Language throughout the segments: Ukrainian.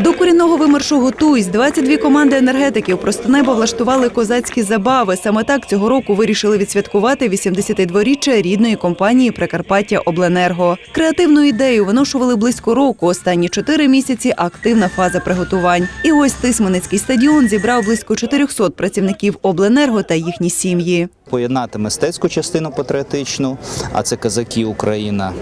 До корінного вимаршу готуйсь. 22 команди енергетиків просто небо влаштували козацькі забави. Саме так цього року вирішили відсвяткувати 82-річчя рідної компанії Прикарпаття Обленерго. Креативну ідею виношували близько року. Останні чотири місяці активна фаза приготувань. І ось Тисменецький стадіон зібрав близько 400 працівників Обленерго та їхні сім'ї. поєднати мистецьку частину патріотичну, а це козаки Україна,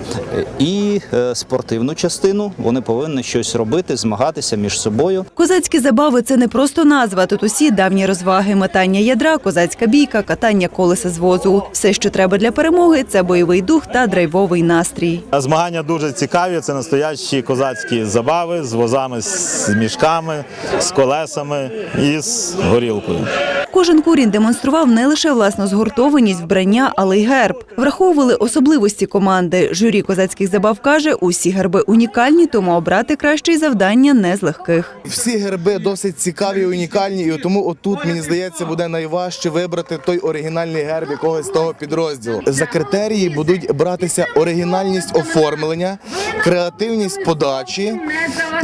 і е, спортивну частину. Вони повинні щось робити, змагатися між собою. Козацькі забави це не просто назва. Тут усі давні розваги, метання ядра, козацька бійка, катання колеса з возу. Все, що треба для перемоги, це бойовий дух та драйвовий настрій. А Змагання дуже цікаві. Це настоящі козацькі забави з возами, з мішками, з колесами і з горілкою. Кожен курінь демонстрував не лише власну згуртованість, вбрання, але й герб. Враховували особливості команди. Журі козацьких забав каже, усі герби унікальні, тому обрати кращі завдання не з легких. Всі герби досить цікаві, унікальні, і тому отут мені здається буде найважче вибрати той оригінальний герб якогось того підрозділу. За критерії будуть братися оригінальність оформлення, креативність подачі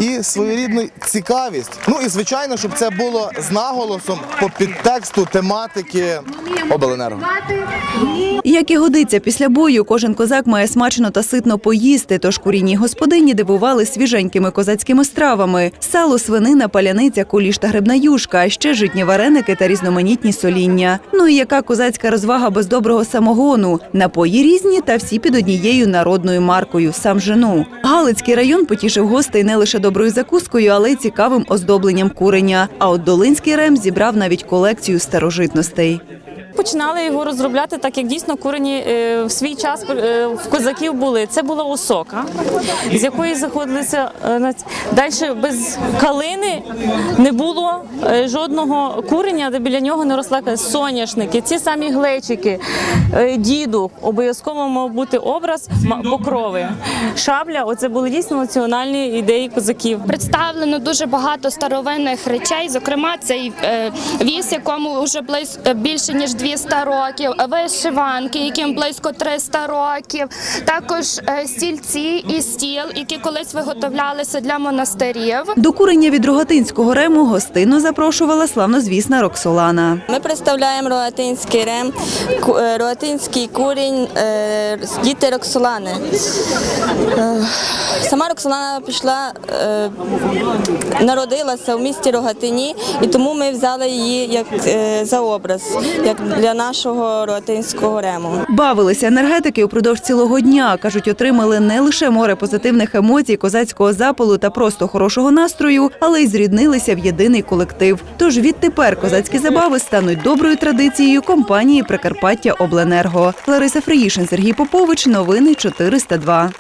і своєрідну цікавість. Ну і звичайно, щоб це було з наголосом по підтексту тематики обленерго. Як і годиться після бою, кожен козак має смачно та ситно поїсти. Тож курінні господині дивували свіженькими козацькими стравами: сало, свинина, паляниця, куліш та грибна юшка, а ще житні вареники та різноманітні соління. Ну і яка козацька розвага без доброго самогону? Напої різні та всі під однією народною маркою сам жену. Галицький район потішив гостей не лише доброю закускою, але й цікавим оздобленням куреня. А от Долинський рем зібрав навіть колекцію старожитностей. Починали його розробляти так, як дійсно курені е, в свій час е, в козаків були. Це була осока, з якої заходилися е, на далі без калини не було жодного куреня, де біля нього не росла соняшники, ці самі глечики, діду. Обов'язково мав бути образ покрови. Шабля оце були дійсно національні ідеї козаків. Представлено дуже багато старовинних речей. Зокрема, цей віз, якому вже близько більше ніж 200 років, вишиванки, яким близько 300 років. Також е, стільці і стіл, які колись виготовлялися для монастирів. До курення від Рогатинського рему гостину запрошувала славнозвісна Роксолана. Ми представляємо Рогатинський рем, е, Рогатинський курінь, е, діти Роксолани. Сама Роксолана пішла, е, народилася в місті Рогатині, і тому ми взяли її як е, за образ, як для нашого Рогатинського рему. Бавилися енергетики упродовж цілого дня. Кажуть, отримали не лише море позитивних емоцій, козацького запалу та просто хорошого настрою, але й зріднилися в єдиний колектив. Тож відтепер козацькі забави стануть доброю традицією компанії Прикарпаття Обленерго. Лариса Фриїшин, Сергій Попович. Новини 402.